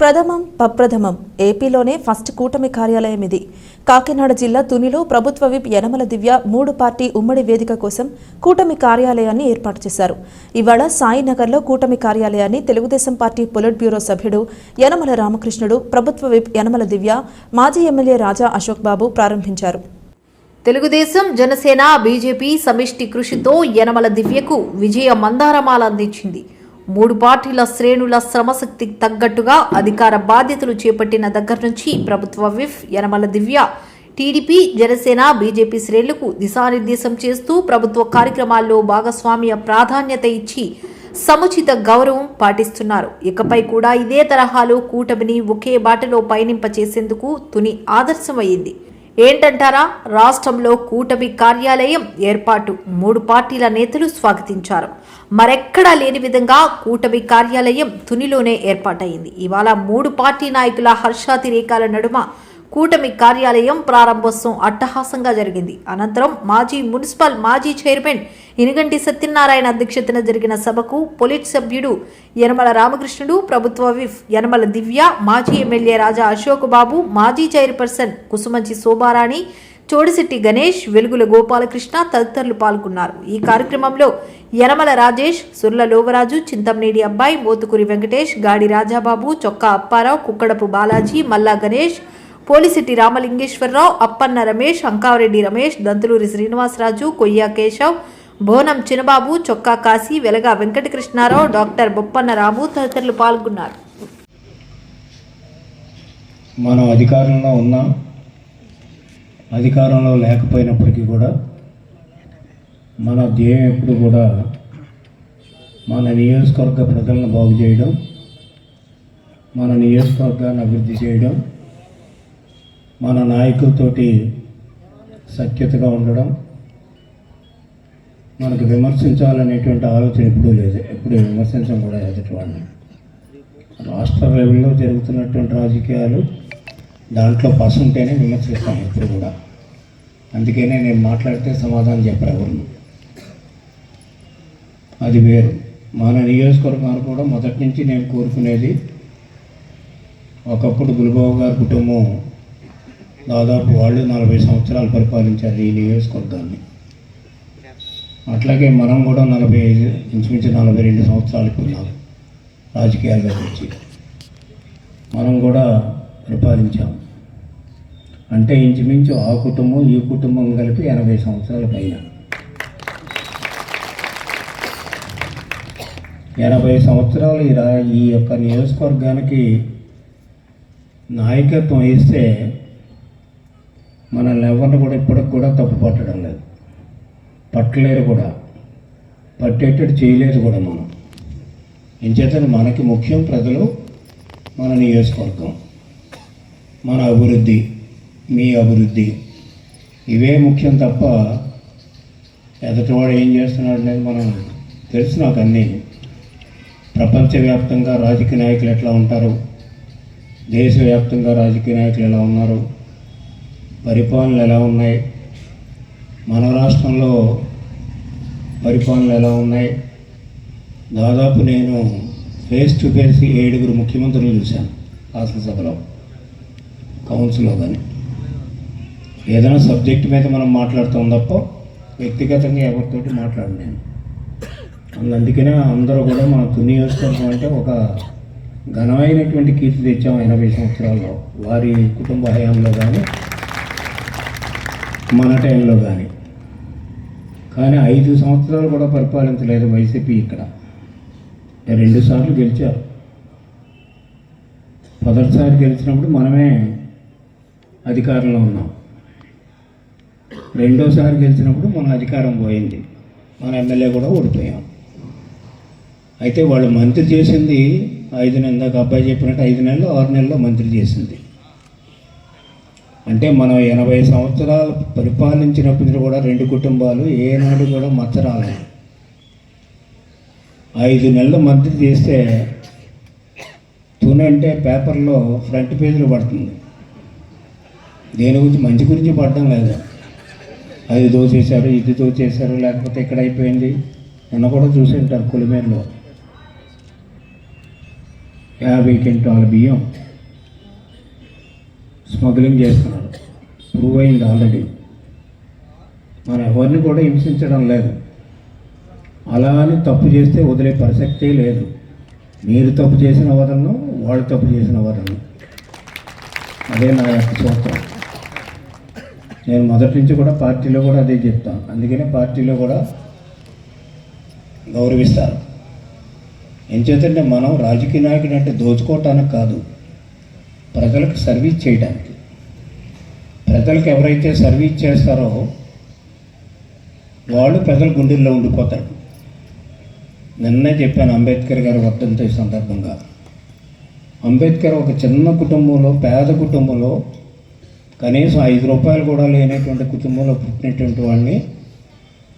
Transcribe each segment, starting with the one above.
ప్రథమం పప్రథమం ఏపీలోనే ఫస్ట్ కూటమి కార్యాలయం ఇది. కాకినాడ జిల్లా తునిలో ప్రభుత్వ విప్ యనమల దివ్య మూడు పార్టీ ఉమ్మడి వేదిక కోసం కూటమి కార్యాలయాన్ని ఏర్పాటు చేశారు. ఇవాళ సాయినగర్లో కూటమి కార్యాలయాన్ని తెలుగుదేశం పార్టీ పొలిట్ బ్యూరో సభ్యుడు యనమల రామకృష్ణుడు ప్రభుత్వ విప్ యనమల దివ్య మాజీ ఎమ్మెల్యే రాజా అశోక్ బాబు ప్రారంభించారు. తెలుగుదేశం జనసేన బీజేపీ సమిష్టి కృషితో యనమల దివ్యకు విజయ మందారమాల అందించింది. మూడు పార్టీల శ్రేణుల శ్రమశక్తికి తగ్గట్టుగా అధికార బాధ్యతలు చేపట్టిన దగ్గర నుంచి ప్రభుత్వ whip Yanamala Divya TDP Janasena BJP శ్రేణులకు దిశానిర్దేశం చేస్తూ ప్రభుత్వ కార్యక్రమాల్లో భాగస్వామ్య ప్రాధాన్యత ఇచ్చి సముచిత గౌరవం పాటిస్తున్నారు. ఇకపై కూడా ఇదే తరహాలో కూటమిని ఒకే బాటలో పయనింప చేసేందుకు తుని ఆదర్శమయ్యింది. ఏంటంటారా? రాష్ట్రంలో కూటమి కార్యాలయం ఏర్పాటు. మూడు పార్టీల నేతలు స్వాగతించారు. మరెక్కడా లేని విధంగా కూటమి కార్యాలయం తునిలోనే ఏర్పాటైంది. ఇవాళ మూడు పార్టీ నాయకుల హర్షాతిరేకాల నడుమ కూటమి కార్యాలయం ప్రారంభోత్సవం అట్టహాసంగా జరిగింది. అనంతరం మాజీ మున్సిపల్ మాజీ చైర్మన్ ఇనుగంటి సత్యనారాయణ అధ్యక్షతన జరిగిన సభకు పొలిట్ సభ్యుడు యనమల రామకృష్ణుడు ప్రభుత్వ విఫ్ యనమల దివ్య మాజీ ఎమ్మెల్యే రాజా అశోక్ బాబు మాజీ చైర్పర్సన్ కుసుమంచి శోభారాణి చోడిశెట్టి గణేష్ వెలుగుల గోపాలకృష్ణ తదితరులు పాల్గొన్నారు. ఈ కార్యక్రమంలో యనమల రాజేష్ సుర్ల లోవరాజు చింతమనేడి అబ్బాయి మోతుకూరి వెంకటేష్ గాడి రాజాబాబు చొక్కా అప్పారావు కుక్కడపు బాలాజీ మల్లా గణేష్ పోలిసిటి రామలింగేశ్వరరావు అప్పన్న రమేష్ అంకారెడ్డి రమేష్ దంతులూరి శ్రీనివాసరాజు కొయ్యా కేశవ్ బోనం చినబాబు చొక్కా కాశీ వెలగా వెంకటకృష్ణారావు డాక్టర్ బొప్పన్న రాము తదితరులు పాల్గొన్నారు. మనం అధికారంలో ఉన్నాం. అధికారంలో లేకపోయినప్పటికీ కూడా మన ధ్యేయం ఎప్పుడు కూడా మన నియోజకవర్గ ప్రజలను బాగు చేయడం మన నియోజకవర్గాన్ని అభివృద్ధి చేయడం మన నాయకులతోటి సఖ్యతగా ఉండడం మనకు విమర్శించాలనేటువంటి ఆలోచన ఎప్పుడూ లేదు. ఎప్పుడు విమర్శించడం కూడా ఎదుటి వాళ్ళని రాష్ట్ర లెవెల్లో జరుగుతున్నటువంటి రాజకీయాలు దాంట్లో పసు ఉంటేనే విమర్శిస్తాం ఎప్పుడు కూడా. అందుకనే నేను మాట్లాడితే సమాధానం చెప్పరు అది వేరు. మన నియోజకవర్గాలు కూడా మొదటి నుంచి నేను కోరుకునేది ఒకప్పుడు గురుబాబు గారి కుటుంబం దాదాపు వాళ్ళు నలభై సంవత్సరాలు పరిపాలించారు ఈ నియోజకవర్గాన్ని. అట్లాగే మనం కూడా నలభై ఐదు ఇంచుమించు నలభై రెండు సంవత్సరాలకు ఉన్నాం. రాజకీయాల్లో వచ్చి మనం కూడా పరిపాలించాం. అంటే ఇంచుమించు ఆ కుటుంబం ఈ కుటుంబం కలిపి ఎనభై సంవత్సరాల పైన. ఎనభై సంవత్సరాలు ఈ రా ఈ యొక్క నియోజకవర్గానికి నాయకత్వం ఇస్తే మనల్ని ఎవరిని కూడా ఇప్పటికి కూడా తప్పు పట్టడం లేదు. పట్టలేరు కూడా. పట్టేటట్టు చేయలేదు కూడా మనం. ఎంచేతను మనకి ముఖ్యం ప్రజలు మన నియోజకవర్గం. మన అభివృద్ధి మీ అభివృద్ధి. ఇవే ముఖ్యం తప్ప ఎదటివాడు ఏం చేస్తున్నాడు అనేది మనం తెలుసు నాకు అన్నీ. ప్రపంచవ్యాప్తంగా రాజకీయ నాయకులు ఎట్లా ఉంటారు? దేశవ్యాప్తంగా రాజకీయ నాయకులు ఎలా ఉన్నారు? పరిపాలనలు ఎలా ఉన్నాయి? మన రాష్ట్రంలో పరిపాలనలు ఎలా ఉన్నాయి? దాదాపు నేను ఫేస్ టు ఫేస్ ఏడుగురు ముఖ్యమంత్రులు చూశాను శాసనసభలో కౌన్సిల్లో కానీ ఏదైనా సబ్జెక్ట్ మీద మనం మాట్లాడుతాం తప్ప వ్యక్తిగతంగా ఎవరితోటి మాట్లాడు నేను. అందుకనే అందరూ కూడా మన తుని నియోజకవర్గం అంటే ఒక ఘనమైనటువంటి కీర్తి తెచ్చాం ఎనభై సంవత్సరాల్లో. వారి కుటుంబ హయాంలో కానీ మన టైంలో కానీ కానీ ఐదు సంవత్సరాలు కూడా పరిపాలించలేదు వైసీపీ ఇక్కడ. రెండు సార్లు గెలిచారు. మొదటిసారి గెలిచినప్పుడు మనమే అధికారంలో ఉన్నాం. రెండోసారి గెలిచినప్పుడు మన అధికారం పోయింది. మన ఎమ్మెల్యే కూడా ఓడిపోయాం. అయితే వాళ్ళు మంత్రి చేసింది ఐదు నెలలు ఇందాక అబ్బాయి చెప్పినట్టు ఐదు నెలలు ఆరు నెలల్లో మంత్రి చేసింది. అంటే మనం ఎనభై సంవత్సరాలు పరిపాలించినప్పుడు కూడా రెండు కుటుంబాలు ఏనాడు కూడా మచ్చ రాలేదు ఐదు నెలలు మద్దతు చేస్తే తుని అంటే పేపర్లో ఫ్రంట్ పేజీలో పడుతుంది. దేని గురించి మంచి గురించి పడడం లేదు. అది దోచేశారు ఇది దోచేశారు లేకపోతే ఇక్కడ అయిపోయింది. నిన్న కూడా చూసి ఉంటారు కొలిమేరులో. యాభై క్వింటాల బియ్యం. స్మగ్లింగ్ చేస్తున్నారు. ప్రూవ్ అయింది ఆల్రెడీ మనం ఎవరిని కూడా హింసించడం లేదు. అలా అని తప్పు చేస్తే వదిలే ప్రసక్తే లేదు. మీరు తప్పు చేసిన వదలను వాళ్ళు తప్పు చేసిన వదలను. అదే నా యొక్క సూత్రం. నేను మొదటి నుంచి కూడా పార్టీలో కూడా అదే చెప్తాను అందుకనే పార్టీలో కూడా గౌరవిస్తారు. ఎంచేతంటే మనం రాజకీయ నాయకుడు అంటే దోచుకోవటానికి కాదు. ప్రజలకు సర్వీస్ చేయడానికి ప్రజలకు ఎవరైతే సర్వీస్ చేస్తారో వాళ్ళు ప్రజల గుండెల్లో ఉండిపోతారు. నిన్నే చెప్పాను అంబేద్కర్ గారి వర్ధంతి సందర్భంగా. అంబేద్కర్ ఒక చిన్న కుటుంబంలో పేద కుటుంబంలో కనీసం ఐదు రూపాయలు కూడా లేనటువంటి కుటుంబంలో పుట్టినటువంటి వాడిని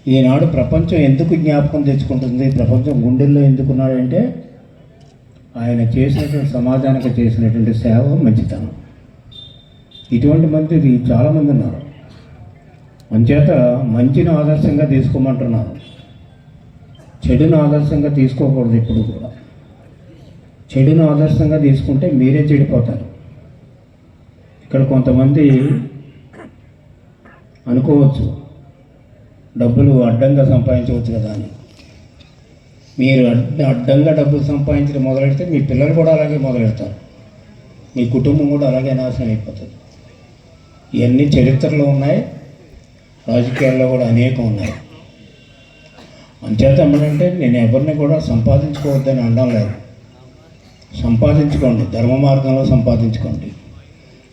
ఈనాడు ప్రపంచం ఎందుకు జ్ఞాపకం తెచ్చుకుంటుంది? ప్రపంచం గుండెల్లో ఎందుకున్నాడంటే ఆయన చేసినటువంటి సమాజానికి చేసినటువంటి సేవ మంచితనం. ఇటువంటి మంది చాలామంది ఉన్నారు. అంచేత మంచిని ఆదర్శంగా తీసుకోమంటున్నారు. చెడును ఆదర్శంగా తీసుకోకూడదు ఇప్పుడు కూడా. చెడును ఆదర్శంగా తీసుకుంటే మీరే చెడిపోతారు. ఇక్కడ కొంతమంది అనుకోవచ్చు డబ్బులు అడ్డంగా సంపాదించవచ్చు కదా అని. మీరు అడ్డ అడ్డంగా డబ్బులు సంపాదించడం మొదలెడితే మీ పిల్లలు కూడా అలాగే మొదలెడతారు. మీ కుటుంబం కూడా అలాగే నాశనం అయిపోతుంది. ఇవన్నీ చరిత్రలో ఉన్నాయి. రాజకీయాల్లో కూడా అనేకం ఉన్నాయి. అంచేత ఏమంటే నేను ఎవరిని కూడా సంపాదించుకోవద్దని అనడం లేదు. సంపాదించుకోండి. ధర్మ మార్గంలో సంపాదించుకోండి.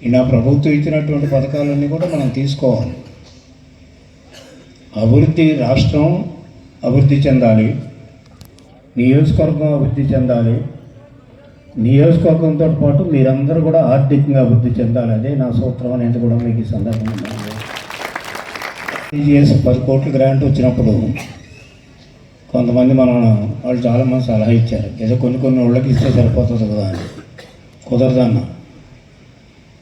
ఇలా నా ప్రభుత్వం ఇచ్చినటువంటి పథకాలన్నీ కూడా మనం తీసుకోవాలి. అభివృద్ధి రాష్ట్రం అభివృద్ధి చెందాలి. నియోజకవర్గం అభివృద్ధి చెందాలి. నియోజకవర్గంతో పాటు మీరందరూ కూడా ఆర్థికంగా అభివృద్ధి చెందాలి. అదే నా సూత్రం అనేది కూడా మీకు ఈ సందర్భంగా టీజీఎస్ పది కోట్ల గ్రాంట్ వచ్చినప్పుడు కొంతమంది మన వాళ్ళు చాలామంది సలహా ఇచ్చారు. ఏదో కొన్ని కొన్ని ఊళ్ళకి ఇస్తే సరిపోతుంది కదా అని. కుదరదన్న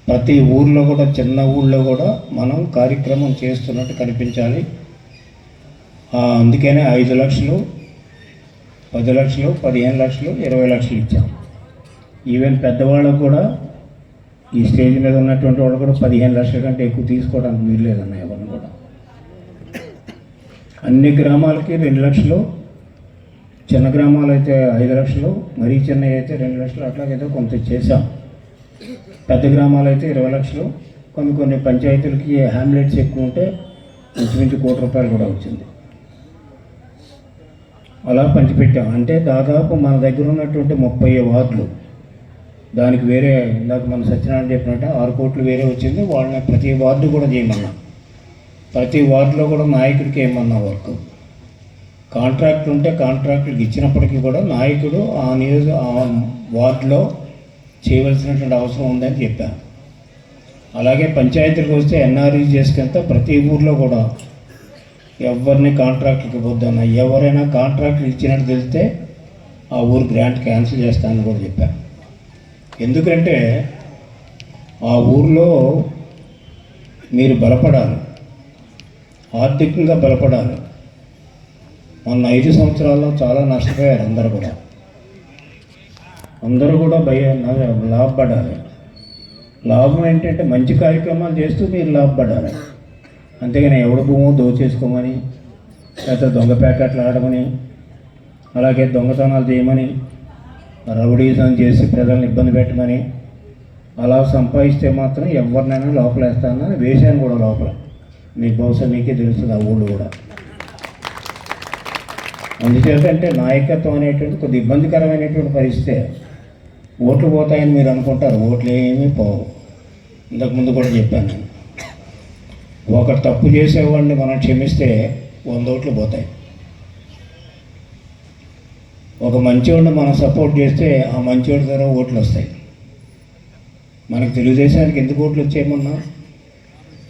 ప్రతి ఊర్లో కూడా చిన్న ఊళ్ళో కూడా మనం కార్యక్రమం చేస్తున్నట్టు కనిపించాలి. అందుకనే ఐదు లక్షలు పది లక్షలు పదిహేను లక్షలు ఇరవై లక్షలు ఇచ్చాం. ఈవెన్ పెద్దవాళ్ళకు కూడా ఈ స్టేజ్ మీద ఉన్నటువంటి వాళ్ళు కూడా పదిహేను లక్షల కంటే ఎక్కువ తీసుకోవడానికి వీలు లేదన్న ఎవరిని కూడా. అన్ని గ్రామాలకి రెండు లక్షలు చిన్న గ్రామాలు అయితే ఐదు లక్షలు మరీ చిన్నవి అయితే రెండు లక్షలు అట్లాగైతే కొంత చేశాం. పెద్ద గ్రామాలు అయితే ఇరవై లక్షలు కొన్ని కొన్ని పంచాయతీలకి హ్యామ్లెట్స్ ఎక్కువ ఉంటే ఇంచుమించు కోటి రూపాయలు కూడా వచ్చింది. అలా పంచిపెట్టాం. అంటే దాదాపు మన దగ్గర ఉన్నటువంటి ముప్పై వార్డులు దానికి వేరే ఇందాక మన సత్యనారాయణ చెప్పినట్టు ఆరు కోట్లు వేరే వచ్చింది వాళ్ళని ప్రతి వార్డు కూడా చేయమన్నా. ప్రతి వార్డులో కూడా నాయకుడికి ఏమన్నా వర్క్. కాంట్రాక్ట్ ఉంటే కాంట్రాక్టులకు ఇచ్చినప్పటికీ కూడా నాయకుడు ఆ నియోజక ఆ వార్డులో చేయవలసినటువంటి అవసరం ఉందని చెప్పాను అలాగే పంచాయతీలకు వస్తే ఎన్ఆర్ఈ ఎన్ఆర్ఈజీఎస్కి ప్రతి ఊర్లో కూడా ఎవరిని కాంట్రాక్ట్కి ఇవ్వద్దన్న ఎవరైనా కాంట్రాక్ట్లు ఇచ్చినట్టు తెలిస్తే ఆ ఊరు గ్రాంట్ క్యాన్సిల్ చేస్తానని కూడా చెప్పాను ఎందుకంటే ఆ ఊర్లో మీరు బలపడాలి. ఆర్థికంగా బలపడాలి. మొన్న ఐదు సంవత్సరాల్లో చాలా నష్టపోయారు అందరూ కూడా. అందరూ కూడా భయ లాభపడాలి. లాభం ఏంటంటే మంచి కార్యక్రమాలు చేస్తూ మీరు లాభపడాలి. అంతేగాని ఎవడు భూమో దోచేసుకోమని లేకపోతే దొంగ ప్యాకెట్లు ఆడమని అలాగే దొంగతనాలు చేయమని రౌడీజం చేసి ప్రజల్ని ఇబ్బంది పెట్టమని అలా సంపాదిస్తే మాత్రం ఎవరినైనా లోపలేస్తానని వేశాను కూడా లోపల. మీకు బహుశా మీకే తెలుస్తుంది ఆ ఊళ్ళు కూడా. అందుచేతంటే నాయకత్వం అనేటువంటి కొద్ది ఇబ్బందికరమైనటువంటి పరిస్థితే ఓట్లు పోతాయని మీరు అనుకుంటారు. ఓట్లు ఏమీ పోవు. ఇంతకుముందు కూడా చెప్పాను. నేను ఒక తప్పు చేసేవాడిని మనం క్షమిస్తే వంద ఓట్లు పోతాయి. ఒక మంచివాడిని మనం సపోర్ట్ చేస్తే ఆ మంచివాడి ద్వారా ఓట్లు వస్తాయి. మనకు తెలుగుదేశానికి ఎందుకు ఓట్లు వచ్చేయమన్నా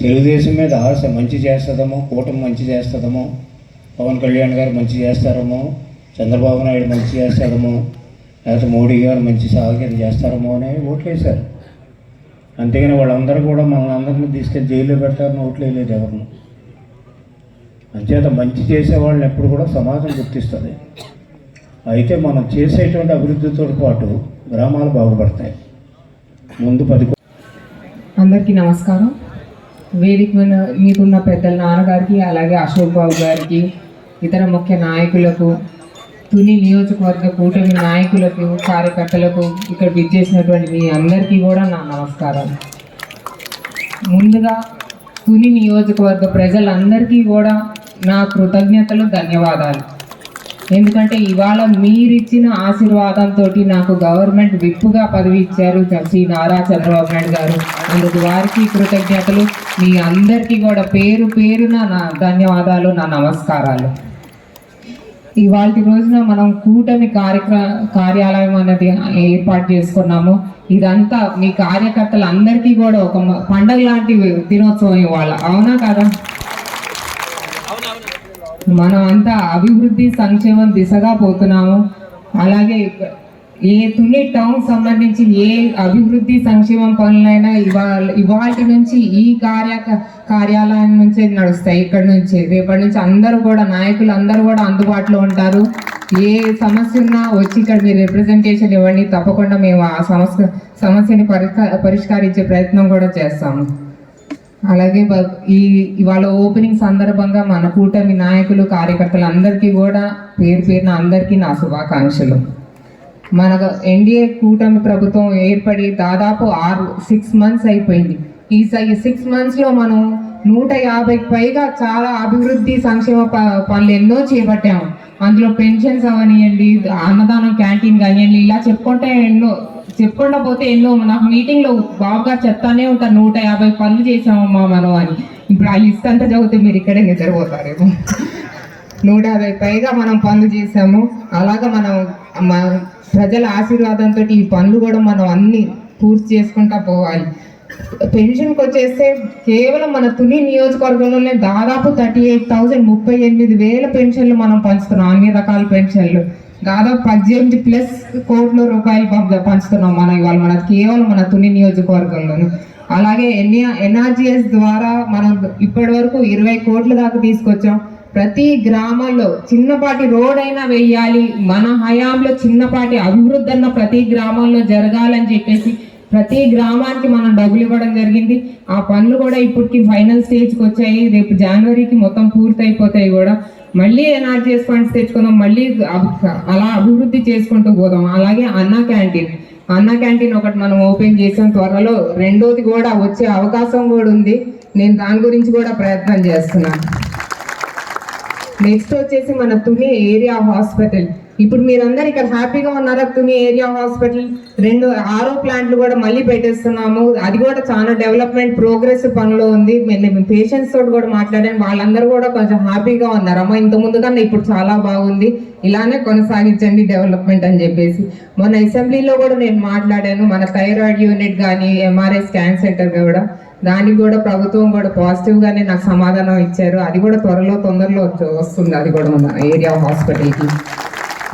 తెలుగుదేశం మీద ఆశ మంచి చేస్తుందమో కూటమి మంచి చేస్తుందేమో పవన్ కళ్యాణ్ గారు మంచి చేస్తారేమో చంద్రబాబు నాయుడు మంచి చేస్తారేమో లేకపోతే మోడీ గారు మంచి సాగం చేస్తారేమో అని ఓట్లు వేశారు అంతేగాని వాళ్ళందరూ కూడా మనల్ని అందరిని తీసుకెళ్ళి జైల్లో పెడతారని ఓట్లు వేయలేదు ఎవరిని. అంచేత మంచి చేసే వాళ్ళని ఎప్పుడు కూడా సమాజం గుర్తిస్తుంది. అయితే మనం చేసేటువంటి అభివృద్ధితో పాటు గ్రామాలు బాగుపడతాయి. ముందు పది అందరికీ నమస్కారం. వేదిక మీకున్న పెద్దల నాన్నగారికి అలాగే అశోక్ బాబు గారికి ఇతర ముఖ్య నాయకులకు తుని నియోజకవర్గ కూటమి నాయకులకు కార్యకర్తలకు ఇక్కడ విచ్చేసినటువంటి మీ అందరికీ కూడా నా నమస్కారం. ముందుగా తుని నియోజకవర్గ ప్రజలందరికీ కూడా నా కృతజ్ఞతలు ధన్యవాదాలు. ఎందుకంటే ఇవాళ మీరిచ్చిన ఆశీర్వాదంతో నాకు గవర్నమెంట్ విప్పుగా పదవి ఇచ్చారు శ్రీ నారా చంద్రబాబు నాయుడు గారు. అందుకు వారికి కృతజ్ఞతలు. మీ అందరికీ కూడా పేరు పేరున నా ధన్యవాదాలు నా నమస్కారాలు. ఇవాళ రోజున మనం కూటమి కార్యక్ర కార్యాలయం అనేది ఏర్పాటు చేసుకున్నాము. ఇదంతా మీ కార్యకర్తలందరికీ కూడా ఒక పండగ లాంటి దినోత్సవం ఇవాళ. అవునా కదా? మనం అంతా అభివృద్ధి సంక్షేమం దిశగా పోతున్నాము. అలాగే ఏ తుని టౌన్ సంబంధించి ఏ అభివృద్ధి సంక్షేమం పనులైనా ఇవాళ ఇవాటి నుంచి ఈ కార్య కార్యాలయం నుంచే నడుస్తాయి. ఇక్కడ నుంచి రేపటి నుంచి అందరూ కూడా నాయకులు అందరూ కూడా అందుబాటులో ఉంటారు. ఏ సమస్య ఉన్నా వచ్చి ఇక్కడ మీరు రిప్రజెంటేషన్ ఇవ్వండి. తప్పకుండా మేము ఆ సమస్య సమస్యని పరిష్క పరిష్కరించే ప్రయత్నం కూడా చేస్తాము. అలాగే ఈ ఇవాళ ఓపెనింగ్ సందర్భంగా మన కూటమి నాయకులు కార్యకర్తలు అందరికీ కూడా పేరు పేరున అందరికీ నా శుభాకాంక్షలు. మన ఎన్డీఏ కూటమి ప్రభుత్వం ఏర్పడి దాదాపు ఆరు సిక్స్ మంత్స్ అయిపోయింది. ఈ సిక్స్ మంత్స్లో మనం నూట యాభైకి పైగా చాలా అభివృద్ధి సంక్షేమ ప- పనులు ఎన్నో చేపట్టాము. అందులో పెన్షన్స్ అవనియండి అన్నదానం క్యాంటీన్ కానివ్వండి ఇలా చెప్పుకుంటే ఎన్నో చెప్పుకుండా పోతే ఎన్నో నాకు మీటింగ్లో బాబు గారు చెప్తానే ఉంటారు నూట యాభై పనులు చేసామమ్మా మనం అని. ఇప్పుడు ఆ లిస్ట్ అంతా చదివితే మీరు ఇక్కడే నిద్రపోతారేమో. నూట యాభై పైగా మనం పనులు చేసాము అలాగా మనం మన ప్రజల ఆశీర్వాదంతో ఈ పనులు కూడా మనం అన్ని పూర్తి చేసుకుంటా పోవాలి. పెన్షన్కి వచ్చేస్తే కేవలం మన తుని నియోజకవర్గంలోనే దాదాపు థర్టీ ఎయిట్ థౌజండ్ ముప్పై ఎనిమిది వేల పెన్షన్లు మనం పంచుతున్నాం అన్ని రకాల పెన్షన్లు. దాదాపు పద్దెనిమిది ప్లస్ కోట్ల రూపాయలు పంచుతున్నాం మనం ఇవాళ మన కేవలం మన తుని నియోజకవర్గంలోనే. అలాగే ఎన్ఏ ఎన్ఆర్జిఎస్ ద్వారా మనం ఇప్పటి వరకు ఇరవై కోట్ల దాకా తీసుకొచ్చాం. ప్రతి గ్రామంలో చిన్నపాటి రోడ్ అయినా వెయ్యాలి మన హయాంలో చిన్నపాటి అభివృద్ధి అన్న ప్రతి గ్రామంలో జరగాలని చెప్పేసి ప్రతి గ్రామానికి మనం డబ్బులు ఇవ్వడం జరిగింది. ఆ పనులు కూడా ఇప్పటికి ఫైనల్ స్టేజ్కి వచ్చాయి. రేపు జనవరికి మొత్తం పూర్తయిపోతాయి కూడా. మళ్ళీ ఎన్ఆర్జీఎస్ ఫండ్స్ తెచ్చుకుందాం మళ్ళీ అలా అభివృద్ధి చేసుకుంటూ పోదాం. అలాగే అన్నా క్యాంటీన్. అన్నా క్యాంటీన్ ఒకటి మనం ఓపెన్ చేసాం. త్వరలో రెండోది కూడా వచ్చే అవకాశం కూడా ఉంది. నేను దాని గురించి కూడా ప్రయత్నం చేస్తున్నాను. నెక్స్ట్ వచ్చేసి మన తుని ఏరియా హాస్పిటల్. ఇప్పుడు మీరందరూ ఇక్కడ హ్యాపీగా ఉన్నారా? తుని ఏరియా హాస్పిటల్ రెండు ఆరో ప్లాంట్లు కూడా మళ్ళీ పెట్టేస్తున్నాము. అది కూడా చాలా డెవలప్మెంట్ ప్రోగ్రెస్ పనిలో ఉంది. పేషెంట్స్ తోటి కూడా మాట్లాడాను. వాళ్ళందరూ కూడా కొంచెం హ్యాపీగా ఉన్నారు. అమ్మ ఇంత ముందు కన్నా ఇప్పుడు చాలా బాగుంది. ఇలానే కొనసాగించండి డెవలప్మెంట్ అని చెప్పేసి. మొన్న అసెంబ్లీలో కూడా నేను మాట్లాడాను. మన థైరాయిడ్ యూనిట్ కానీ ఎంఆర్ఐ స్కాన్ సెంటర్ కూడా. దానికి కూడా ప్రభుత్వం కూడా పాజిటివ్గానే నాకు సమాధానం ఇచ్చారు. అది కూడా త్వరలో తొందరలో వస్తుంది. అది కూడా మన ఏరియా హాస్పిటల్కి.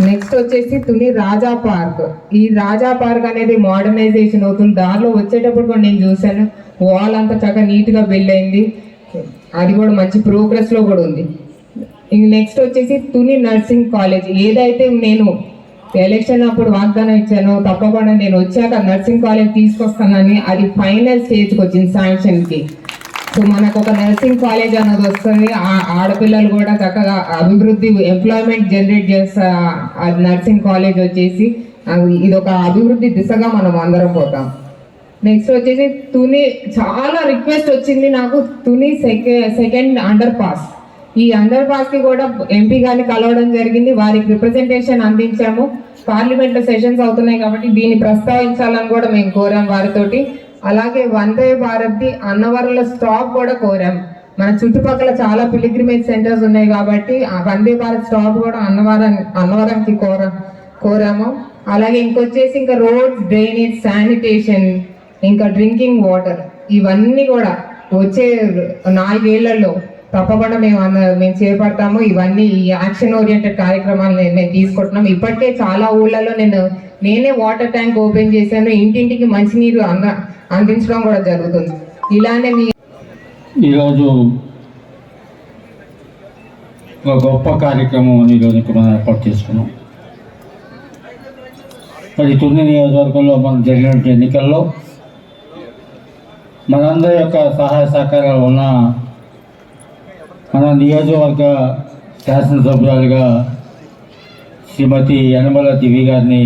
నెక్స్ట్ వచ్చేసి తుని రాజా పార్క్. ఈ రాజా పార్క్ అనేది మోడర్నైజేషన్ అవుతుంది. దారిలో వచ్చేటప్పుడు కూడా నేను చూశాను. వాల్ అంతా చక్కగా నీట్గా బిల్డ్ అయింది. అది కూడా మంచి ప్రోగ్రెస్లో కూడా ఉంది. ఇంక నెక్స్ట్ వచ్చేసి తుని నర్సింగ్ కాలేజ్ ఏదైతే నేను ఎలక్షన్ అప్పుడు వాగ్దానం ఇచ్చాను తప్పకుండా నేను వచ్చాక నర్సింగ్ కాలేజ్ తీసుకొస్తానని అది ఫైనల్ స్టేజ్కి వచ్చింది శాంక్షన్కి సో మనకు ఒక నర్సింగ్ కాలేజ్ అన్నది వస్తుంది. ఆ- ఆడపిల్లలు కూడా చక్కగా అభివృద్ధి ఎంప్లాయ్మెంట్ జనరేట్ చేస్తా అది నర్సింగ్ కాలేజ్ వచ్చేసి ఇది ఒక అభివృద్ధి దిశగా మనం అందరం పోతాం. నెక్స్ట్ వచ్చేసి తుని చాలా రిక్వెస్ట్ వచ్చింది నాకు. తుని సెకండ్ అండర్ పాస్ ఈ అండర్ పాస్కి కూడా ఎంపీ గారిని కలవడం జరిగింది. వారికి రిప్రజెంటేషన్ అందించాము. పార్లమెంట్ సెషన్స్ అవుతున్నాయి కాబట్టి దీన్ని ప్రస్తావించాలని కూడా మేము కోరాం వారితోటి. అలాగే వందే భారత్ ది అన్నవరంలో స్టాప్ కూడా కోరాం. మన చుట్టుపక్కల చాలా పిలిగ్రిమేజ్ సెంటర్స్ ఉన్నాయి కాబట్టి ఆ వందే భారత్ స్టాప్ కూడా అన్నవరం అన్నవరంకి కోరా కోరాము. అలాగే ఇంకొచ్చేసి ఇంకా రోడ్ డ్రైనేజ్ శానిటేషన్ ఇంకా డ్రింకింగ్ వాటర్ ఇవన్నీ కూడా వచ్చే నాలుగేళ్ళలో తప్పకుండా మేము అన్న- మేము చేపడతాము. ఇవన్నీ ఈ యాక్షన్ ఓరియంటెడ్ కార్యక్రమాలు మేము తీసుకుంటున్నాం. ఇప్పటికే చాలా ఊళ్ళలో నేను నేనే వాటర్ ట్యాంక్ ఓపెన్ చేశాను ఇంటింటికి మంచినీరు అంద అందించడం కూడా జరుగుతుంది. ఇలానే మీ ఈరోజు ఒక గొప్ప కార్యక్రమం ఈరోజు ఇక్కడ మనం ఏర్పాటు చేసుకున్నాం. మరి తొమ్మిది నియోజకవర్గంలో మనం జరిగినటువంటి ఎన్నికల్లో మనందరి యొక్క సహాయ సహకారాలు ఉన్న మన నియోజకవర్గ శాసనసభ్యురాలుగా శ్రీమతి యనమల దివి గారిని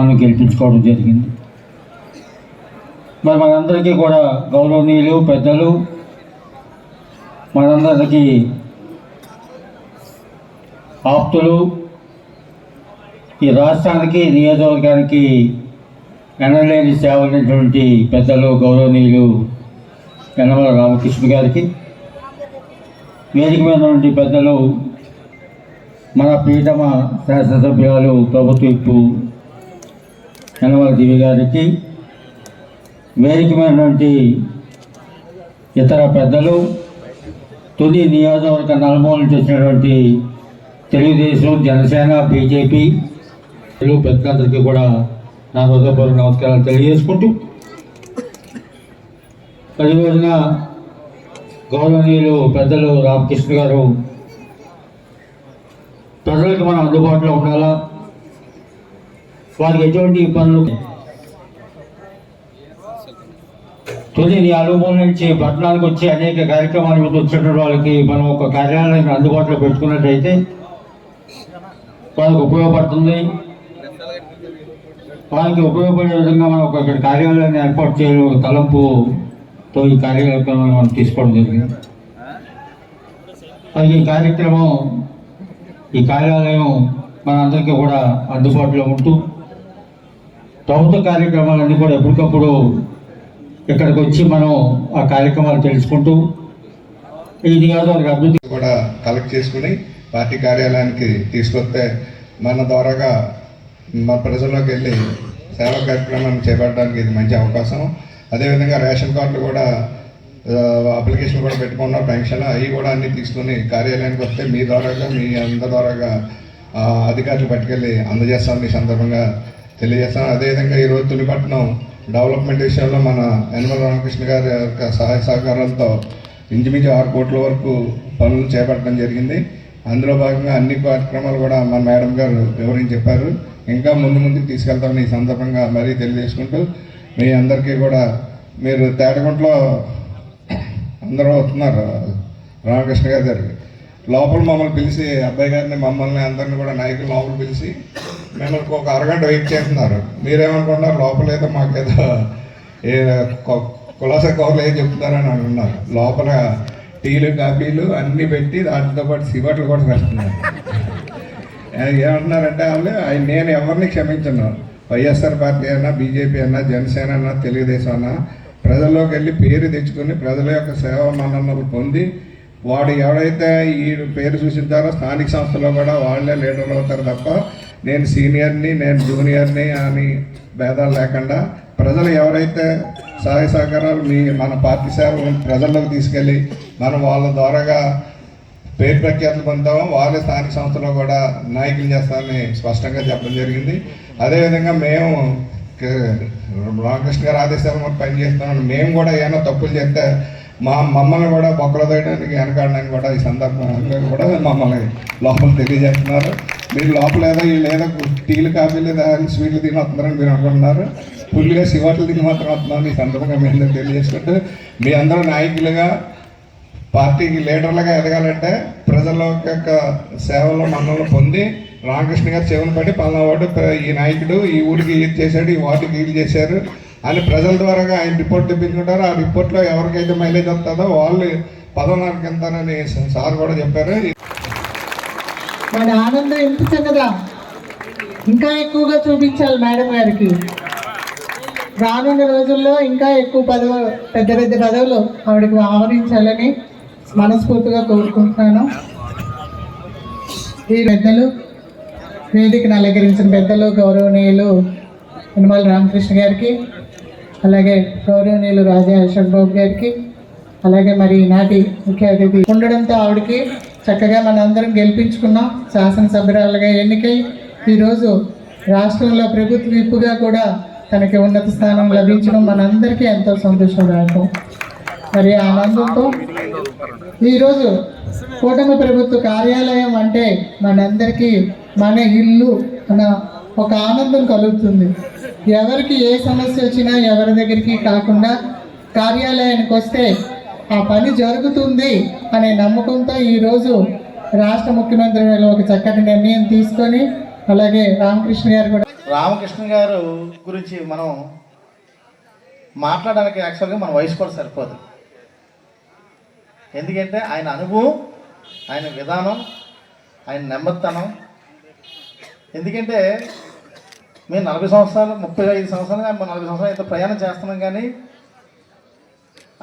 నన్ను గెలిపించుకోవడం జరిగింది. మరి మనందరికీ కూడా గౌరవనీయులు పెద్దలు మనందరికీ ఆప్తులు ఈ రాష్ట్రానికి నియోజకవర్గానికి ఎనలేని సేవలైనటువంటి పెద్దలు గౌరవనీయులు యనమల రామకృష్ణ గారికి వేదిక మీద పెద్దలు మన పీఠమ శాసనసభ్యులు ప్రభుత్వ యనమల దివి గారికి వేదిక ఇతర పెద్దలు తుది నియోజకవర్గ నలుమూల నుంచి వచ్చినటువంటి తెలుగుదేశం జనసేన బీజేపీ తెలుగు పెద్దలందరికీ కూడా నా హృదయపూర్వక నమస్కారాలు తెలియజేసుకుంటూ మరి రోజున గౌరవనీయులు పెద్దలు రామకృష్ణ గారు ప్రజలకు మనం అందుబాటులో ఉండాలా? వారికి ఎటువంటి ఇబ్బందులు తొలి నీ అనుభవం నుంచి పట్టణానికి వచ్చి అనేక కార్యక్రమాలు మీద వాళ్ళకి మనం ఒక కార్యాలయం అందుబాటులో పెట్టుకున్నట్టయితే వాళ్ళకి ఉపయోగపడుతుంది. వాళ్ళకి ఉపయోగపడే విధంగా మనం ఒక ఇక్కడ కార్యాలయాన్ని ఏర్పాటు చేయడం ఒక తలంపుతో ఈ కార్యక్రమాన్ని మనం తీసుకోవడం జరిగింది. మరి ఈ కార్యక్రమం ఈ కార్యాలయం మనందరికీ కూడా అందుబాటులో ఉంటూ ప్రభుత్వ కార్యక్రమాలన్నీ కూడా ఎప్పటికప్పుడు ఇక్కడికి వచ్చి మనం ఆ కార్యక్రమాలు తెలుసుకుంటూ ఈ నియోజకవర్గ అభివృద్ధి కూడా కలెక్ట్ చేసుకుని పార్టీ కార్యాలయానికి తీసుకొస్తే మన ద్వారాగా మన ప్రజల్లోకి వెళ్ళి సేవా కార్యక్రమాన్ని చేపట్టడానికి ఇది మంచి అవకాశం. అదేవిధంగా రేషన్ కార్డులు కూడా అప్లికేషన్ కూడా పెట్టుకున్నాం పెన్షన్ అవి కూడా అన్నీ తీసుకుని కార్యాలయానికి వస్తే మీ ద్వారాగా మీ అందరి ద్వారాగా అధికారులు పట్టుకెళ్ళి అందజేస్తామని ఈ సందర్భంగా తెలియజేస్తాను అదేవిధంగా ఈరోజు తునిపట్నం డెవలప్మెంట్ విషయంలో మన యనమల రామకృష్ణ గారి యొక్క సహాయ సహకారాలతో ఇంచుమించు ఆరు కోట్ల వరకు పనులు చేపట్టడం జరిగింది. అందులో భాగంగా అన్ని కార్యక్రమాలు కూడా మన మేడం గారు వివరించి చెప్పారు. ఇంకా ముందు ముందుకు తీసుకెళ్తామని ఈ సందర్భంగా మరీ తెలియజేసుకుంటూ మీ అందరికీ కూడా మీరు తేటగుంట్లో అందరూ వస్తున్నారు రామకృష్ణ గారి దగ్గరికి. లోపల మమ్మల్ని పిలిచి అబ్బాయి గారిని మమ్మల్ని అందరిని కూడా నాయకులు లోపల పిలిచి మిమ్మల్ని ఒక అరగంట వెయిట్ చేస్తున్నారు. మీరేమనుకుంటున్నారు? లోపల ఏదో మాకేదో ఏ కులాస కవర్లు ఏం చెప్తున్నారని అనుకున్నారు లోపల టీలు కాఫీలు అన్నీ పెట్టి దాంతో పాటు సిగరెట్లు కూడా పెడుతున్నారు. ఏమంటున్నారంటే వాళ్ళు నేను ఎవరిని క్షమించను. వైఎస్ఆర్ పార్టీ అయినా బీజేపీ అన్నా జనసేన అన్నా తెలుగుదేశం అన్నా ప్రజల్లోకి వెళ్ళి పేరు తెచ్చుకొని ప్రజల యొక్క సేవ మన్ననలు పొంది వాడు ఎవడైతే ఈ పేరు సూచించారో స్థానిక సంస్థలో కూడా వాళ్ళే లీడర్లు అవుతారు తప్ప నేను సీనియర్ని నేను జూనియర్ని అని భేదాలు లేకుండా ప్రజలు ఎవరైతే సహాయ సహకారాలు మీ మన పార్టీ సేవలు ప్రజల్లోకి తీసుకెళ్ళి మనం వాళ్ళ ద్వారాగా పేరు ప్రఖ్యాతులు పొందామో వాళ్ళే స్థానిక సంస్థలో కూడా నాయకులు చేస్తామని స్పష్టంగా చెప్పడం జరిగింది. అదేవిధంగా మేము రామకృష్ణ గారు ఆదేశాల మీద పనిచేస్తున్నాం మేము కూడా ఏమైనా తప్పులు చేస్తే మా మమ్మల్ని కూడా బొక్కలు తేయడానికి వెనకాడడానికి కూడా ఈ సందర్భంగా కూడా మమ్మల్ని లోపల తెలియజేస్తున్నారు. మీరు లోపల ఏదో లేదా టీలు కాఫీలు తాగి స్వీట్లు తిని వస్తున్నారని మీరు అనుకుంటున్నారు. ఫుల్గా శివాట్లు తిని మాత్రం వస్తున్నాను ఈ సందర్భంగా మీ అందరూ తెలియజేసుకుంటూ మీ అందరూ నాయకులుగా పార్టీకి లీడర్లుగా ఎదగాలంటే ప్రజల యొక్క సేవలో మనల్ని పొంది రామకృష్ణ గారు చెవులు పడి పలానా వాడు ఈ నాయకుడు ఈ ఊరికి ఇది చేశాడు ఈ వార్డుకి ఇది చేశారు. అని ప్రజల ద్వారాగా ఆయన రిపోర్ట్ తెప్పించుకుంటారు. ఆ రిపోర్ట్లో ఎవరికైతే మైలేజ్ వస్తుందో వాళ్ళు పదోన్నరకి ఎంతనని సార్ కూడా చెప్పారు. మన ఆనందం ఎంత చిన్నదా ఇంకా ఎక్కువగా చూపించాలి మేడం గారికి. రానున్న రోజుల్లో ఇంకా ఎక్కువ పదవు పెద్ద పెద్ద పదవులు ఆవిడకి ఆవరించాలని మనస్ఫూర్తిగా కోరుకుంటున్నాను. ఈ పెద్దలు వేదికను అలంకరించిన పెద్దలు గౌరవనీయులు యనమల రామకృష్ణ గారికి అలాగే గౌరవనీయులు రాజా అశోక్ బాబు గారికి అలాగే మరి ఈనాటి ముఖ్య అతిథి. ఉండడంతో ఆవిడకి చక్కగా మనందరం గెలిపించుకున్నాం. శాసనసభ్యురాలుగా ఎన్నికై ఈరోజు రాష్ట్రంలో ప్రభుత్వ విప్పుగా కూడా తనకి ఉన్నత స్థానం లభించడం మనందరికీ ఎంతో సంతోషదాయకం. మరి ఆనందంతో ఈరోజు కూటమి ప్రభుత్వ కార్యాలయం అంటే మనందరికీ మన ఇల్లు అన్న ఒక ఆనందం కలుగుతుంది. ఎవరికి ఏ సమస్య వచ్చినా ఎవరి దగ్గరికి కాకుండా కార్యాలయానికి వస్తే ఆ పని జరుగుతుంది అనే నమ్మకంతో ఈరోజు రాష్ట్ర ముఖ్యమంత్రి గారు ఒక చక్కటి నిర్ణయం తీసుకొని అలాగే రామకృష్ణ గారు కూడా రామకృష్ణ గారు గురించి మనం మాట్లాడడానికి యాక్చువల్గా మన వయసు కూడా సరిపోదు. ఎందుకంటే ఆయన అనుభవం ఆయన విధానం ఆయన నెమ్మతనం ఎందుకంటే మేము నలభై సంవత్సరాలు ముప్పై ఐదు సంవత్సరాలు కానీ నలభై సంవత్సరాలు ఇంత ప్రయాణం చేస్తున్నాం కానీ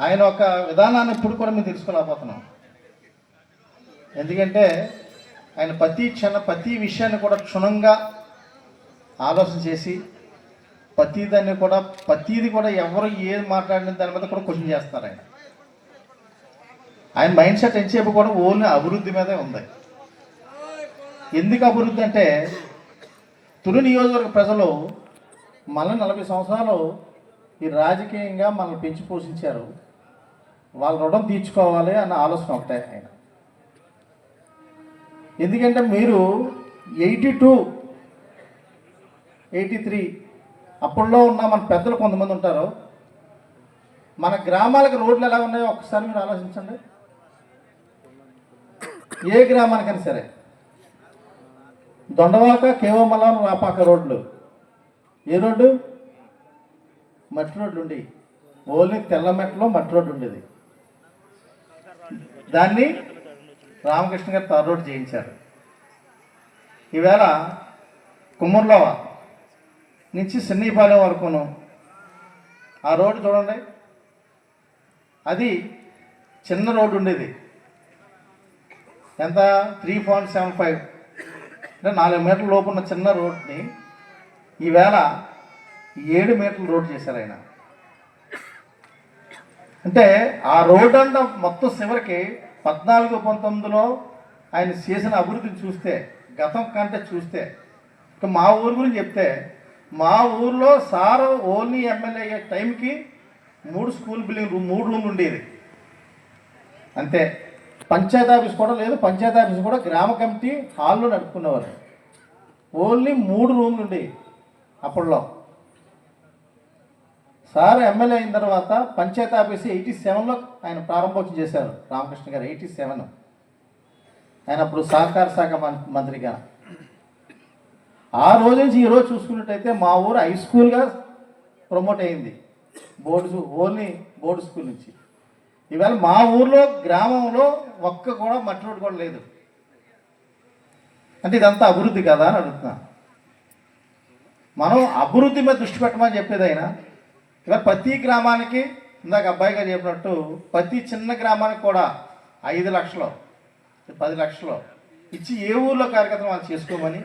ఆయన ఒక విధానాన్ని ఇప్పుడు కూడా మేము తెలుసుకోలేకపోతున్నాం. ఎందుకంటే ఆయన ప్రతి క్షణ ప్రతి విషయాన్ని కూడా క్షుణ్ణంగా ఆలోచన చేసి ప్రతిదాన్ని కూడా ప్రతిది కూడా ఎవరు ఏది మాట్లాడిన దాని మీద కూడా క్వశ్చన్ చేస్తారు ఆయన. ఆయన మైండ్ సెట్ ఎంతసేపు కూడా ఓన్లీ అభివృద్ధి మీదే ఉంది. ఎందుకు అభివృద్ధి అంటే తుని నియోజకవర్గ ప్రజలు మళ్ళీ నలభై సంవత్సరాలు ఈ రాజకీయంగా మనల్ని పెంచి పోషించారు. వాళ్ళ రుణం తీర్చుకోవాలి అన్న ఆలోచన ఒకటే ఆయన. ఎందుకంటే మీరు ఎయిటీ టూ ఎయిటీ త్రీ అప్పుడులో ఉన్న మన పెద్దలు కొంతమంది ఉంటారు. మన గ్రామాలకు రోడ్లు ఎలా ఉన్నాయో ఒకసారి మీరు ఆలోచించండి. ఏ గ్రామానికైనా సరే. దొండవాక కేవమలం రాపాక రోడ్లు. ఏ రోడ్డు? మట్టి రోడ్లు ఉండి. ఓన్లీ తెల్ల మెట్టలో మట్టి రోడ్డు ఉండేది. దాన్ని రామకృష్ణ గారు తార్ రోడ్డు చేయించారు. ఈవేళ కుమ్మర్లోవ నుంచి సిన్నీపాలెం వరకును ఆ రోడ్డు చూడండి. అది చిన్న రోడ్డు ఉండేది. ఎంత? Three point seven five. అంటే నాలుగు మీటర్ల లోపు ఉన్న చిన్న రోడ్ని ఈవేళ ఏడు మీటర్ల రోడ్డు చేశారు ఆయన. అంటే ఆ రోడ్డు అంట మొత్తం చివరికి పద్నాలుగు పంతొమ్మిదిలో ఆయన చేసిన అభివృద్ధిని చూస్తే గతం కంటే చూస్తే ఇక మా ఊరు గురించి చెప్తే మా ఊర్లో సార్ ఓన్లీ ఎమ్మెల్యే అయ్యే టైంకి మూడు స్కూల్ బిల్డింగ్ మూడు రూమ్లు ఉండేది. అంతే. పంచాయతీ ఆఫీస్ కూడా లేదు పంచాయతీ ఆఫీస్ కూడా గ్రామ కమిటీ హాల్లో నడుపుకునేవారు ఓన్లీ మూడు రూమ్లు ఉండేవి అప్పట్లో. సార్ ఎమ్మెల్యే అయిన తర్వాత పంచాయతీ ఆఫీస్ ఎయిటీ సెవెన్లో ఆయన ప్రారంభోత్సవం చేశారు రామకృష్ణ గారు ఎయిటీ సెవెన్. ఆయన అప్పుడు సహకార శాఖ మంత్రిగా. ఆ రోజు నుంచి ఈరోజు చూసుకున్నట్టయితే మా ఊరు హై స్కూల్గా ప్రమోట్ అయింది. బోర్డు ఓన్లీ బోర్డు స్కూల్ నుంచి. ఇవాళ మా ఊర్లో గ్రామంలో ఒక్క కూడా మట్టి రోడ్డు కూడా లేదు. అంటే ఇదంతా అభివృద్ధి కదా అని అడుగుతున్నా. మనం అభివృద్ధి మీద దృష్టి పెట్టమని చెప్పేది అయినా ఇలా ప్రతి గ్రామానికి ఇందాక అబ్బాయి గారు చెప్పినట్టు ప్రతి చిన్న గ్రామానికి కూడా ఐదు లక్షలు పది లక్షలు ఇచ్చి ఏ ఊర్లో కార్యక్రమం మనం చేసుకోమని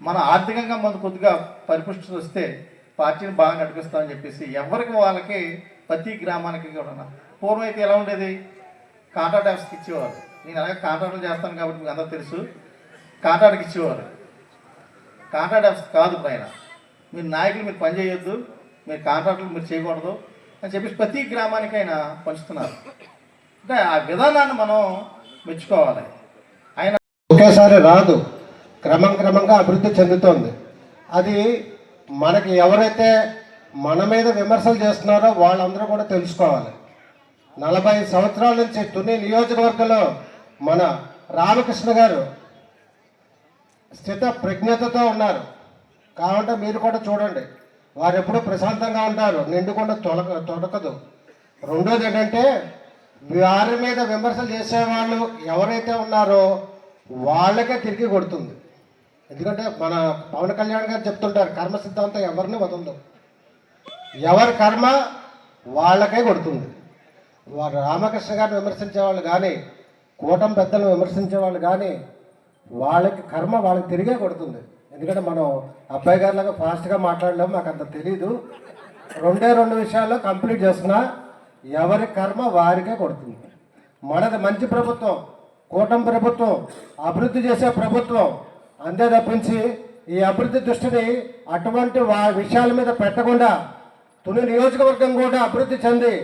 మన ఆర్థికంగా మన కొద్దిగా పరిపుష్టి వస్తే పార్టీని బాగా నడిపిస్తామని చెప్పేసి ఎవరికి వాళ్ళకి ప్రతి గ్రామానికి కూడా పూర్వం అయితే ఎలా ఉండేది? కాంట్రాక్ట్ ఆఫీస్కి ఇచ్చేవారు. నేను అలాగే కాంట్రాక్ట్లు చేస్తాను కాబట్టి మీకు అందరూ తెలుసు. కాంట్రాక్ట్కి ఇచ్చేవారు. కాంట్రాక్ట్ ఆఫీస్ కాదు పైన. మీరు నాయకులు మీరు పని చేయొద్దు. మీరు కాంట్రాక్టులు మీరు చేయకూడదు అని చెప్పేసి ప్రతి గ్రామానికి ఆయన పంచుతున్నారు. అంటే ఆ విధానాన్ని మనం మెచ్చుకోవాలి. ఆయన ఒకేసారి రాదు. క్రమం క్రమంగా అభివృద్ధి చెందుతోంది. అది మనకి ఎవరైతే మన మీద విమర్శలు చేస్తున్నారో వాళ్ళందరూ కూడా తెలుసుకోవాలి. నలభై సంవత్సరాల నుంచి తుని నియోజకవర్గంలో మన రామకృష్ణ గారు స్థిత ప్రజ్ఞతతో ఉన్నారు. కాబట్టి మీరు కూడా చూడండి. వారు ఎప్పుడూ ప్రశాంతంగా ఉంటారు. నిండుకుండా తొలక తొలకదు. రెండోది ఏంటంటే వారి మీద విమర్శలు చేసేవాళ్ళు ఎవరైతే ఉన్నారో వాళ్ళకే తిరిగి కొడుతుంది. ఎందుకంటే మన పవన్ కళ్యాణ్ గారు చెప్తుంటారు కర్మ సిద్ధాంతం ఎవరిని వదలదు. ఎవరి కర్మ వాళ్ళకే కొడుతుంది. వారు రామకృష్ణ గారిని విమర్శించే వాళ్ళు కానీ కూటమి పెద్దలను విమర్శించే వాళ్ళు కానీ వాళ్ళకి కర్మ వాళ్ళకి తిరిగే కొడుతుంది. ఎందుకంటే మనం అబ్బాయి గారిలాగా ఫాస్ట్గా మాట్లాడలేము మాకు అంత తెలీదు. రెండే రెండు విషయాల్లో కంప్లీట్ చేస్తున్నా ఎవరి కర్మ వారికే కొడుతుంది. మనది మంచి ప్రభుత్వం కూటమి ప్రభుత్వం అభివృద్ధి చేసే ప్రభుత్వం అంతే తప్పించి ఈ అభివృద్ధి దృష్టిని అటువంటి వా విషయాల మీద పెట్టకుండా తుని నియోజకవర్గం కూడా అభివృద్ధి చెంది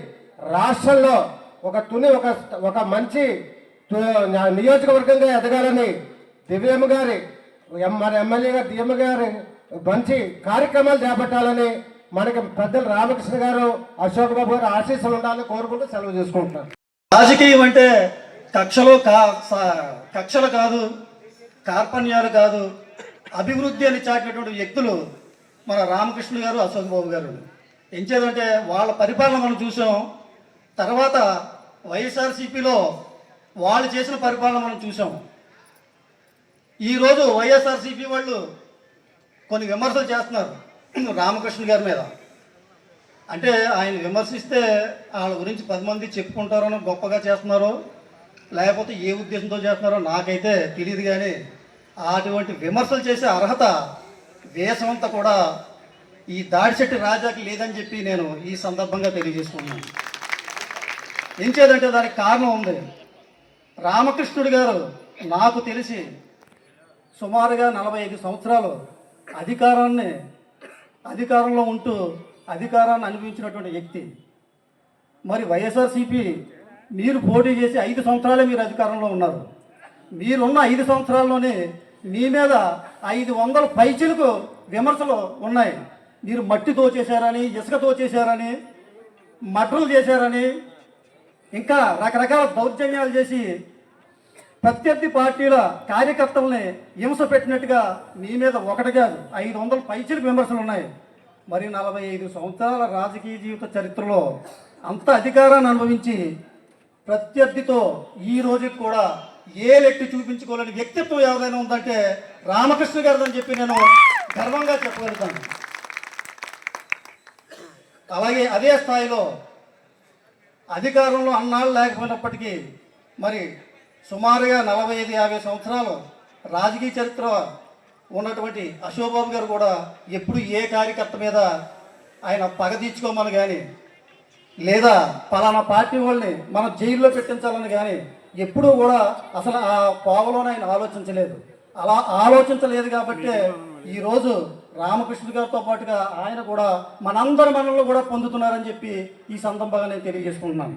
రాష్ట్రంలో ఒక తుని ఒక ఒక మంచి నియోజకవర్గంగా ఎదగాలని దివ్యమ్మ గారి మరి ఎమ్మెల్యే గారు దివ్యమ్మ గారి మంచి కార్యక్రమాలు చేపట్టాలని మనకి పెద్దలు రామకృష్ణ గారు అశోక్ బాబు గారు ఆశీస్సులు ఉండాలని కోరుకుంటూ సెలవు చేసుకుంటున్నాను. రాజకీయం అంటే కక్షలు కా కక్షలు కాదు కార్పణ్యాలు కాదు అభివృద్ధి అని చాటినటువంటి వ్యక్తులు మన రామకృష్ణ గారు అశోక్ బాబు గారు. ఏం చేయాలంటే వాళ్ళ పరిపాలన మనం చూసాం. తర్వాత వైఎస్ఆర్సీపీలో వాళ్ళు చేసిన పరిపాలన మనం చూసాం. ఈరోజు వైఎస్ఆర్సీపీ వాళ్ళు కొన్ని విమర్శలు చేస్తున్నారు రామకృష్ణ గారి మీద. అంటే ఆయన విమర్శిస్తే వాళ్ళ గురించి పది మంది చెప్పుకుంటారని గొప్పగా చేస్తున్నారు. లేకపోతే ఏ ఉద్దేశంతో చేస్తున్నారో నాకైతే తెలియదు కానీ అటువంటి విమర్శలు చేసే అర్హత దేశమంతా కూడా ఈ దాడిశెట్టి రాజాకి లేదని చెప్పి నేను ఈ సందర్భంగా తెలియజేసుకున్నాను ఏం చేదంటే దానికి కారణం ఉంది. రామకృష్ణుడు గారు నాకు తెలిసి సుమారుగా నలభై ఐదు సంవత్సరాలు అధికారాన్ని అధికారంలో ఉంటూ అధికారాన్ని అనుభవించినటువంటి వ్యక్తి. మరి వైఎస్ఆర్సీపీ మీరు పోటీ చేసి ఐదు సంవత్సరాలే మీరు అధికారంలో ఉన్నారు. మీరున్న ఐదు సంవత్సరాల్లోనే మీ మీద ఐదు వందల పైచిలకు విమర్శలు ఉన్నాయి. మీరు మట్టితో చేశారని ఇసుకతో చేశారని మటలు చేశారని ఇంకా రకరకాల దౌర్జన్యాలు చేసి ప్రత్యర్థి పార్టీల కార్యకర్తల్ని హింస పెట్టినట్టుగా మీ మీద ఒకటి కాదు ఐదు వందల పైచిలు విమర్శలు ఉన్నాయి. మరి నలభై ఐదు సంవత్సరాల రాజకీయ జీవిత చరిత్రలో అంత అధికారాన్ని అనుభవించి ప్రత్యర్థితో ఈ రోజుకి కూడా ఏ లెట్టి చూపించుకోలేని వ్యక్తిత్వం ఎవరైనా ఉందంటే రామకృష్ణ గారిదని చెప్పి నేను గర్వంగా చెప్పగలుగుతాను. అలాగే అదే స్థాయిలో అధికారంలో అన్నాళ్ళు లేకపోయినప్పటికీ మరి సుమారుగా నలభై ఐదు యాభై సంవత్సరాలు రాజకీయ చరిత్ర ఉన్నటువంటి అశోక్ బాబు గారు కూడా ఎప్పుడు ఏ కార్యకర్త మీద ఆయన పగ తీర్చుకోమని కానీ లేదా పలానా పార్టీ వాళ్ళని మనం జైల్లో పెట్టించాలని కానీ ఎప్పుడూ కూడా అసలు ఆ కోవలోనే ఆయన ఆలోచించలేదు. అలా ఆలోచించలేదు కాబట్టి ఈరోజు రామకృష్ణ గారితో పాటుగా ఆయన కూడా మనందరి మనలో కూడా పొందుతున్నారని చెప్పి ఈ సందర్భంగా నేను తెలియజేసుకుంటున్నాను.